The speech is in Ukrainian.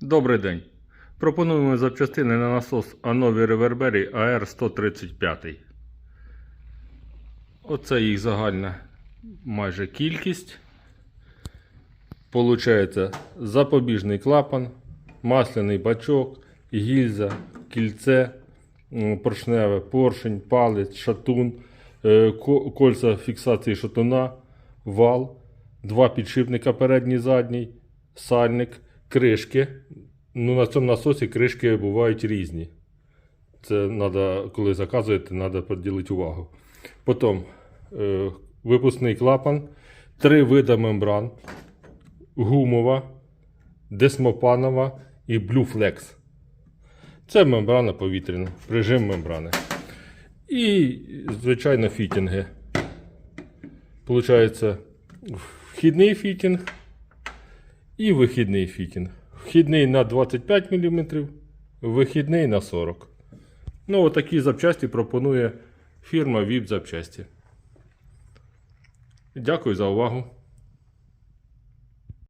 Добрий день. Пропонуємо запчастини на насос Анові Ревербері AR135. Оце їх загальна майже кількість. Получається запобіжний клапан, масляний бачок, гільза, кільце, поршневе, поршень, палець, шатун, е, кольця фіксації шатуна, вал, два підшипника передній задній, сальник, кришки. Ну, на цьому насосі кришки бувають різні. Це треба, коли заказуєте, треба поділити увагу. Потім е, випускний клапан, три види мембран, гумова, десмопанова і Blueflex. Це мембрана повітряна, режим мембрани. І, звичайно, фітінги. Получається, вхідний фітінг і вихідний фітінг. Вхідний на 25 мм, вихідний на 40 Ну, отакі запчасті пропонує фірма VIP запчасті. Дякую за увагу.